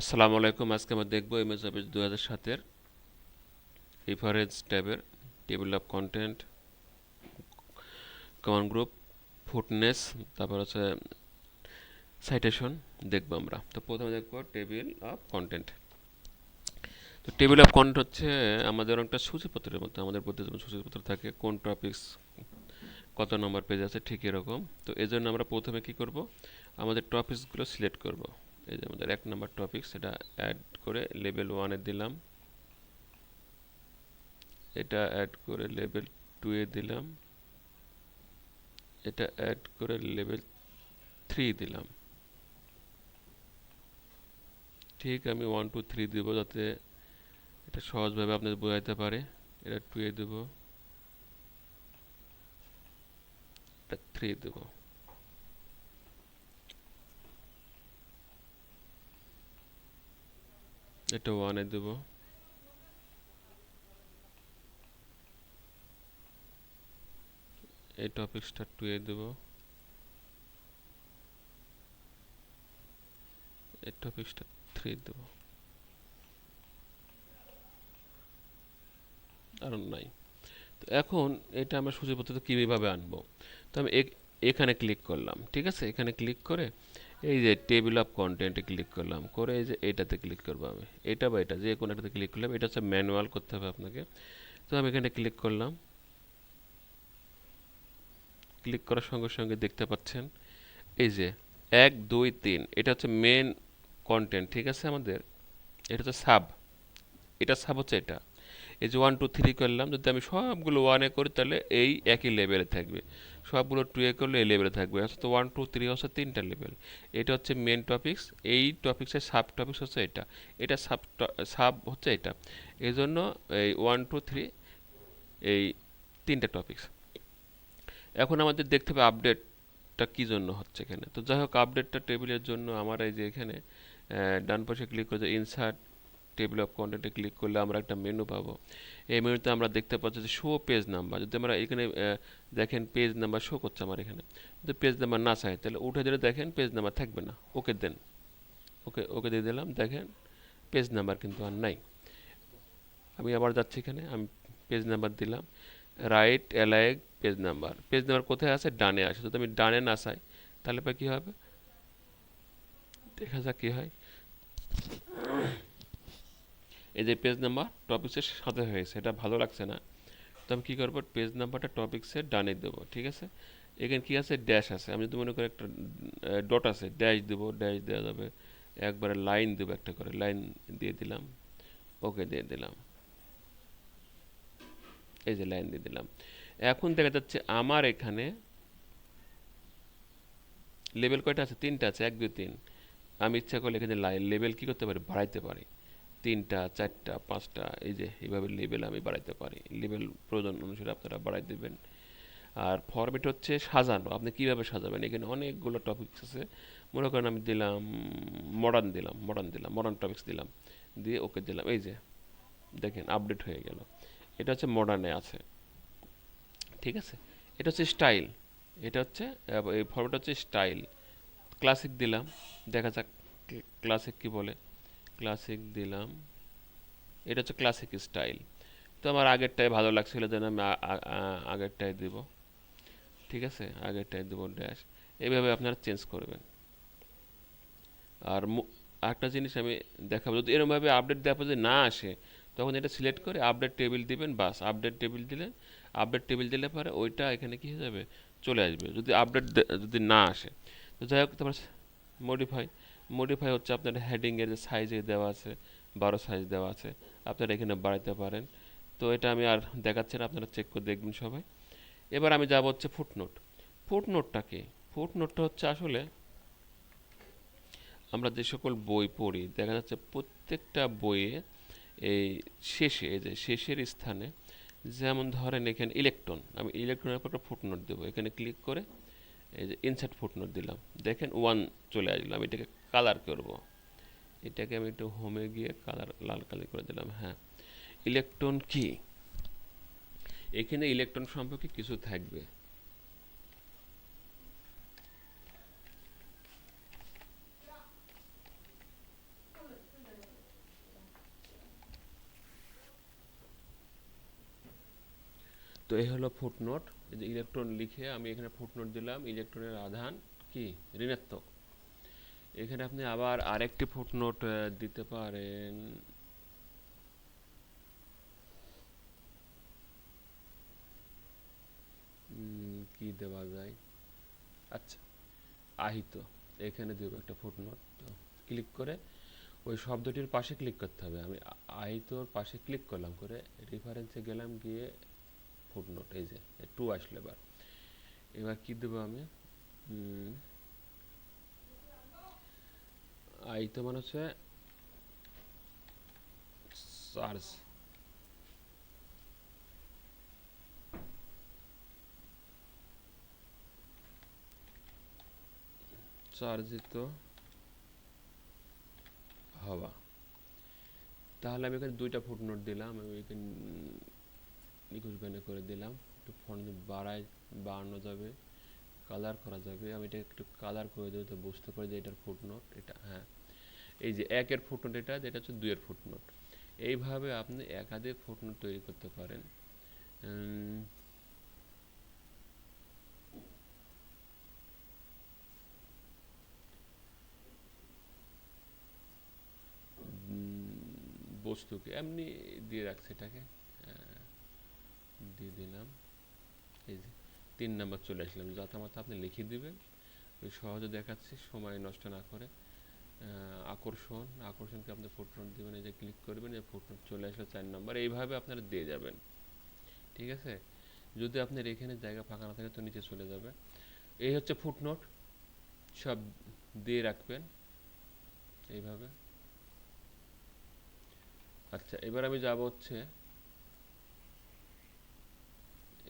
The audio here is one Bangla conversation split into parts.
আসসালামু আলাইকুম, আজকে আমরা দেখব এমএস অফিস দু হাজার সাতের রেফারেন্স ট্যাবের table of content common group footnotes তারপর হচ্ছে সাইটেশন দেখব আমরা। তো প্রথমে দেখব টেবিল অফ কন্টেন্ট তো টেবিল অফ কন্টেন্ট হচ্ছে আমাদের অনেকটা সূচিপত্রের মতো আমাদের প্রতি যেমন সূচিপত্র থাকে, কোন টপিকস কত নম্বর পেজ আছে, ঠিক এরকম। তো এই জন্য আমরা প্রথমে কি করব? আমাদের টপিকসগুলো সিলেক্ট করব। এই যে আমাদের এক নম্বর টপিক সেটা অ্যাড করে লেভেল ওয়ানে দিলাম। এটা অ্যাড করে লেভেল টু এ দিলাম। এটা অ্যাড করে লেভেল থ্রি দিলাম। ঠিক আমি ওয়ান টু থ্রি দেবো যাতে এটা সহজভাবে আপনাদের বোঝাইতে পারে। এটা টু এ দেবো। এটা থ্রি দেবো। এটা ওয়ানে দেব। এই টপিকসটা টু এ দেব। এই টপিকসটা থ্রি দেব। আর নাই। তো এখন এটা আমরা সূচিপত্রতে কীভাবে আনব? তো আমি এখানে ক্লিক করলাম, ঠিক আছে? এখানে ক্লিক করে এই যে টেবিল অফ কন্টেন্টে ক্লিক করলাম, করে এই যে এটাতে ক্লিক করব আমি। এটা বা এটা যে কোনো একটাতে ক্লিক করলাম, এটা হচ্ছে ম্যানুয়াল করতে হবে আপনাকে। তো আমি এখানে ক্লিক করলাম। ক্লিক করার সঙ্গে সঙ্গে দেখতে পাচ্ছেন, এই যে এক, দুই, তিন, এটা হচ্ছে মেন কন্টেন্ট ঠিক আছে আমাদের? এটা হচ্ছে সাব এটা সাব হচ্ছে এটা। এই যে ওয়ান টু থ্রি করলাম, যদি আমি সবগুলো ওয়ানে করি, তাহলে এই একই লেভেলে থাকবে। সবগুলো টু এ করলে এই লেভেলে থাকবে। অর্থাৎ ওয়ান টু থ্রি হচ্ছে তিনটা লেভেল এটা হচ্ছে মেন টপিক্স এই টপিক্সের সাব টপিক্স হচ্ছে এটা। এটা সাব সাব হচ্ছে এটা। এই জন্য এই ওয়ান টু থ্রি এই তিনটা টপিক্স এখন আমাদের দেখতে হবে আপডেটটা কী জন্য হচ্ছে এখানে। তো যাই হোক আপডেটটা টেবিলের জন্য আমার এই যে এখানে ডান পাশে ক্লিক করে ইনসার্ট টেবিল অফ কন্টেন্টে ক্লিক করলে আমরা একটা মেনু পাবো। এই মেনুতে আমরা দেখতে পাচ্ছি যে শো পেজ নাম্বার যদি আমরা এখানে দেখেন পেজ নাম্বার শো করছে আমার এখানে। যদি পেজ নাম্বার না চাই, তাহলে উঠে দিলে দেখেন পেজ নাম্বার থাকবে না। ওকে দেন। ওকে ওকে দিয়ে দিলাম। দেখেন পেজ নাম্বার কিন্তু আর নাই। আমি আবার যাচ্ছি এখানে। আমি পেজ নাম্বার দিলাম। Right align page number page number কোথায় আছে? ডানে আসে যদি আমি ডানে না চাই, তাহলে পরে কী হবে? দেখা যাক কী হয়। এই যে পেজ নাম্বার টপিক্সের সাথে হয়েছে, এটা ভালো লাগছে না। তো আমি কী করব পেজ নাম্বারটা টপিক্সের ডানে দেবো, ঠিক আছে? এখানে কী আছে? ড্যাশ আছে। আমি যদি মনে করি একটা ডট আছে ড্যাশ দেবো ড্যাশ দেওয়া যাবে। একবারে লাইন দেবো একটা করে লাইন দিয়ে দিলাম ওকে দিয়ে দিলাম। এই যে লাইন দিয়ে দিলাম। এখন দেখা যাচ্ছে আমার এখানে লেভেল কয়টা আছে? তিনটা আছে, এক, দুই, তিন। আমি ইচ্ছা করলে এখানে লাইন লেভেল কী করতে পারি? বাড়াইতে পারি। তিনটা, চারটা, পাঁচটা, এই যে এইভাবে লেভেল আমি বাড়াইতে পারি। লেভেল প্রয়োজন অনুসারে আপনারা বাড়াই দেবেন। আর ফরম্যাট হচ্ছে সাজানো। আপনি কীভাবে সাজাবেন? এখানে অনেকগুলো টপিকস আছে। মনে করেন আমি দিলাম মডার্ন দিলাম মডার্ন দিলাম মডার্ন টপিক্স দিলাম। দিয়ে ওকে দিলাম। এই যে দেখেন আপডেট হয়ে গেল। এটা হচ্ছে মডার্নে আছে। ঠিক আছে? এটা হচ্ছে স্টাইল এটা হচ্ছে এই ফরম্যাট হচ্ছে স্টাইল ক্লাসিক দিলাম। দেখা যাক ক্লাসিক কি বলে? ক্লাসিক দিলাম। এটা হচ্ছে ক্লাসিক স্টাইল তো আমার আগেরটাই ভালো লাগছিল যেন আমি আগেরটাই দিব। ঠিক আছে? আগেরটাই দেব ড্যাশ এইভাবে আপনারা চেঞ্জ করবেন। আর একটা জিনিস আমি দেখাবো। যদি এরকমভাবে আপডেট দেওয়া যদি না আসে, তখন এটা সিলেক্ট করে আপডেট টেবিল দিবেন, বাস। আপডেট টেবিল দিলে আপডেট টেবিল দিলে পরে ওইটা এখানে কী হয়ে যাবে? চলে আসবে। যদি আপডেট যদি না আসে। তো যাই হোক, তারপর মডিফাই মডিফাই হচ্ছে আপনার হেডিংয়ের যে সাইজে দেওয়া আছে, বারো সাইজ দেওয়া আছে, আপনারা এখানে বাড়াইতে পারেন। তো এটা আমি আর দেখাচ্ছি না, আপনারা চেক করে দেখবেন সবাই। এবার আমি যাব হচ্ছে ফুটনোট ফুটনোটটা কি? ফুটনোটটা হচ্ছে আসলে আমরা যে সকল বই পড়ি, দেখা যাচ্ছে প্রত্যেকটা বইয়ে এই শেষে, এই যে শেষের স্থানে যেমন ধরেন এখানে ইলেকট্রন আমি ইলেকট্রনের উপর একটা ফুটনোট দেবো। এখানে ক্লিক করে এই যে ইনসার্ট ফুটনোট দিলাম। দেখেন ওয়ান চলে আসলো, আমি এটাকে কালার করব। এটাকে আমি একটু হোমে গিয়ে কালার লাল কালি করে দিলাম হ্যাঁ। ইলেকট্রন কি? এখানে ইলেকট্রন সম্পর্কে কিছু থাকবে। তো এই হলো ফুটনোট যে ইলেকট্রন লিখে আমি এখানে ফুটনোট দিলাম ইলেকট্রনের আধান কি? ঋণাত্মক। এখানে আপনি আবার আরেকটি ফুটনোট দিতে পারেন। কি দেওয়া যায়? আচ্ছা আহিত, এখানে দেব একটা ফুটনোট ক্লিক করে ওই শব্দটির পাশে ক্লিক করতে হবে। আমি আহিতর পাশে ক্লিক করলাম করে রেফারেন্সে গেলাম, গিয়ে ফুটনোট এই যে টু আসলে এবার। এবার কি দেবো আমি? উম, আহিত মানে হচ্ছে চার্জ চার্জিত হওয়া তাহলে আমি এখানে দুইটা ফুটনোট দিলাম আমি এখানে ব্যানে করে দিলাম একটু ফন্ট বাড়াই বাড়ানো যাবে কালার করা যাবে। আমি এটা একটু কালার করে দেবো তো বুঝতে পারি যে এটার ফুটনোট এটা হ্যাঁ। এই যে একের ফুটনোট এটা যেটা হচ্ছে দুইয়ের ফুটনোট এইভাবে আপনি একাধিক ফুটনোট তৈরি করতে পারেন। বস্তুকে এমনি দিয়ে রাখছে এটাকে। দিয়ে দিলাম। এই যে তিন নাম্বার চলে আসলাম। যাতে মাথা আপনি লিখে দিবেন। সহজে দেখাচ্ছি, সময় নষ্ট না করে। আকর্ষণ, আকর্ষণকে আপনি ফুটনোট দিবেন, এই যে ক্লিক করবেন, এই ফুটনোট চলে আসলো চার নাম্বার। এইভাবে আপনারা দিয়ে যাবেন। ঠিক আছে? যদি আপনার এখানে জায়গা ফাঁকা না থাকে, তো নিচে চলে যাবে। এই হচ্ছে ফুটনোট সব দিয়ে রাখবেন। এইভাবে। আচ্ছা এবার আমি যাব হচ্ছে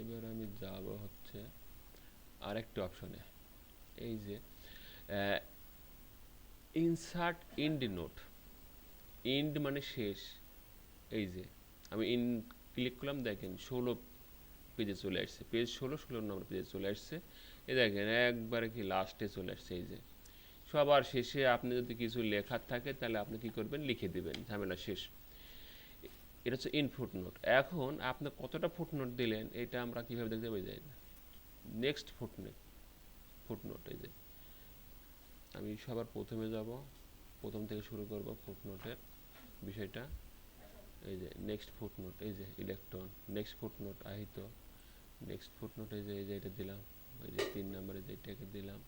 এবার আমি যাব হচ্ছে আরেকটা অপশনে এই যে ইনসার্ট ইন্ড নোট ইন্ড মানে শেষ। এই যে, আমি ইন ক্লিক করলাম, দেখেন ষোলো পেজে চলে আসছে। পেজ ষোলো ষোলো নম্বর পেজে চলে আসছে। এই দেখেন, একবারে কি লাস্টে চলে আসছে, এই যে। সবার শেষে আপনি যদি কিছু লেখার থাকে, তাহলে আপনি কি করবেন? লিখে দিবেন, ঝামেলা শেষ। এটা হচ্ছে ইনপুট নোট এখন আপনি কতটা ফুটনোট দিলেন, এটা আমরা কীভাবে দেখতে পাই যাই না। নেক্সট ফুটনোট ফুটনোট, এই যে। আমি সবার প্রথমে যাব, প্রথম থেকে শুরু করব ফুটনোটের বিষয়টা। এই যে, নেক্সট ফুটনোট, এই যে, ইলেকট্রন, নেক্সট ফুটনোট, আহিত, নেক্সট ফুটনোট, এই যে এই যে, এটা দিলাম। এই যে, তিন নম্বরে যে এটাকে দিলাম,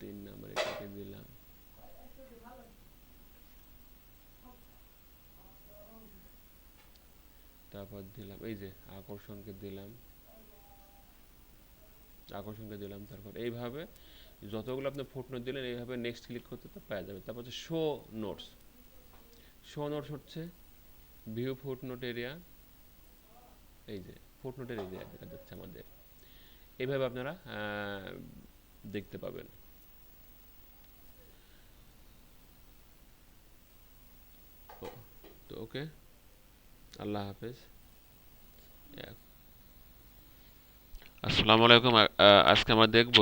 তিন নম্বরে এটাকে দিলাম। তারপর দিলাম, এই যে, আকর্ষণকে দিলাম। আকর্ষণকে দিলাম তারপর এইভাবে যতগুলো আপনি ফুটনোট দিলেন, এইভাবে নেক্সট ক্লিক করতে তো পাওয়া যাবে। তারপর হচ্ছে শো নোটস শো নোটস হচ্ছে ভিউ ফুটনোট এরিয়া এই যে ফুটনোটের এরিয়া দেখা যাচ্ছে আমাদের। এইভাবে আপনারা দেখতে পাবেন। ওকে আল্লাহ হাফেজ। আসসালামু আলাইকুম। আজকে আমরা দেখব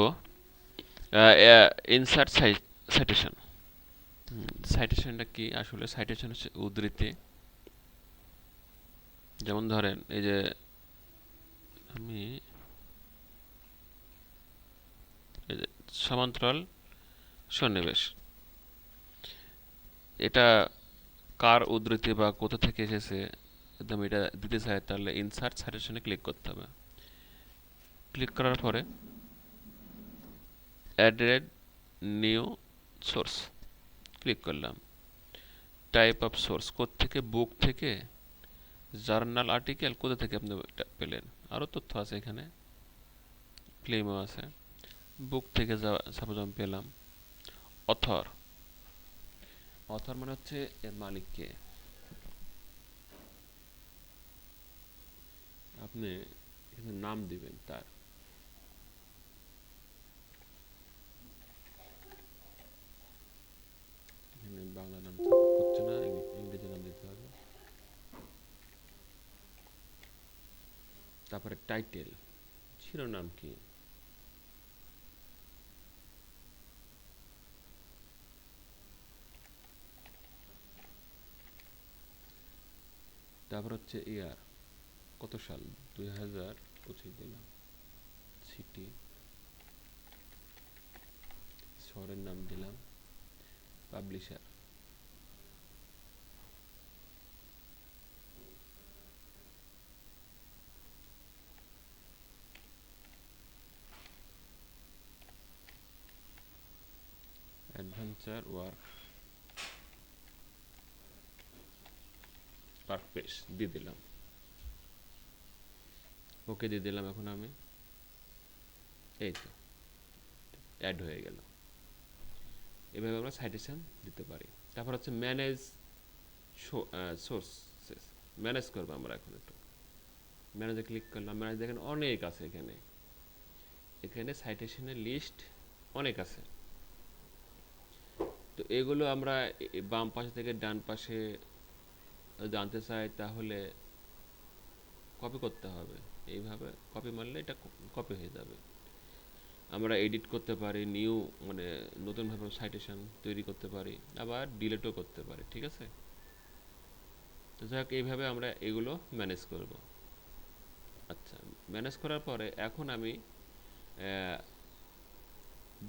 ইনসার্ট সাইটেশন সাইটেশনটা কি? আসলে সাইটেশন হচ্ছে উদ্ধৃতি। যেমন ধরেন, এই যে আমি সমান্তরাল সন্নিবেশ। এটা কার উদ্ধৃতি বা কোথা থেকে এসেছে? একদম এটা দিতে চাই তাহলে ইনসার্ট সাইটেশনে ক্লিক করতে হবে। ক্লিক করার পরে অ্যাডেড নিউ সোর্স ক্লিক করলাম। টাইপ অফ সোর্স থেকে বুক থেকে জার্নাল আর্টিকেল কোথা থেকে আপনি পেলেন? আরও তথ্য আছে এখানে। ক্লেমও আছে। বুক থেকে সাপোজ আমি পেলাম অথর অথর মানে হচ্ছে এর মালিককে আপনি এখানে নাম দিবেন তার। তারপরে টাইটেল শিরোনাম কি? তারপর হচ্ছে ইয়ার, কত সাল? দুই হাজার পঁচিশ দিলাম সিটি শহরের নাম দিলাম publisher adventure work park pace দিয়ে দিলাম। ওকে দিয়ে দিলাম এখন আমি। এই তো অ্যাড হয়ে গেল। এভাবে আমরা সাইটেশন দিতে পারি। তারপর হচ্ছে ম্যানেজ সোর্সেস ম্যানেজ করব আমরা এখন একটু। ম্যানেজে ক্লিক করলাম। ম্যানেজ দেখেন অনেক আছে এখানে। এখানে সাইটেশনের লিস্ট অনেক আছে। তো এগুলো আমরা বাম পাশে থেকে ডান পাশে জানতে চাই, তাহলে কপি করতে হবে। এইভাবে কপি মারলে এটা কপি হয়ে যাবে। আমরা এডিট করতে পারি নিউ মানে নতুনভাবে সাইটেশন তৈরি করতে পারি, আবার ডিলেটও করতে পারি, ঠিক আছে? তো যাই হোক, এইভাবে আমরা এগুলো ম্যানেজ করব। আচ্ছা ম্যানেজ করার পরে এখন আমি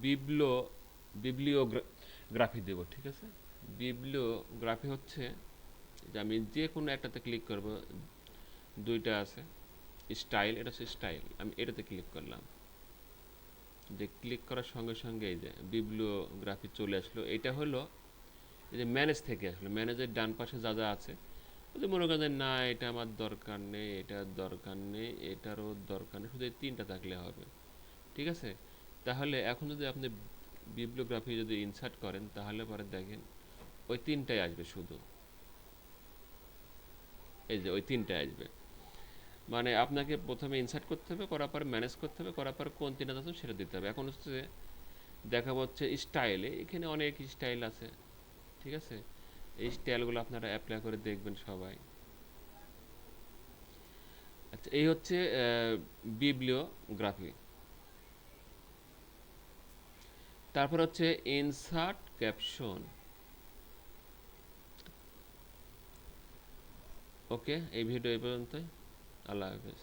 বিবলো বিবলিওগ্রাফি দেব, ঠিক আছে? বিবলিওগ্রাফি হচ্ছে যে আমি যে কোনো একটাতে ক্লিক করব, দুইটা আছে স্টাইল এটা হচ্ছে স্টাইল আমি এটাতে ক্লিক করলাম। যে ক্লিক করার সঙ্গে সঙ্গে এই যে বিবলিওগ্রাফি চলে আসলো, এটা হলো এই যে ম্যানেজ থেকে আসলো ম্যানেজের ডান পাশে যা যা আছে, ওই যে মনে করেন না, এটা আমার দরকার নেই এটার দরকার নেই, এটারও দরকার নেই, শুধু এই তিনটা থাকলে হবে, ঠিক আছে? তাহলে এখন যদি আপনি বিবলিওগ্রাফি যদি ইনসার্ট করেন, তাহলে পরে দেখেন ওই তিনটাই আসবে শুধু। এই যে ওই তিনটাই আসবে। মানে আপনাকে প্রথমে ইনসার্ট করতে হবে, করার পর ম্যানেজ করতে হবে, করার পর কোন তিনটা আছে সেটা দিতে হবে। এখন হচ্ছে দেখা হচ্ছে স্টাইলে এখানে অনেক স্টাইল আছে, ঠিক আছে? এই স্টাইলগুলো আপনারা অ্যাপ্লাই করে দেখবেন সবাই। আচ্ছা এই হচ্ছে বিবলিওগ্রাফি তারপর হচ্ছে ইনসার্ট ক্যাপশন ওকে এই ভিডিও এই পর্যন্তই। আল্লাহ হাফেজ।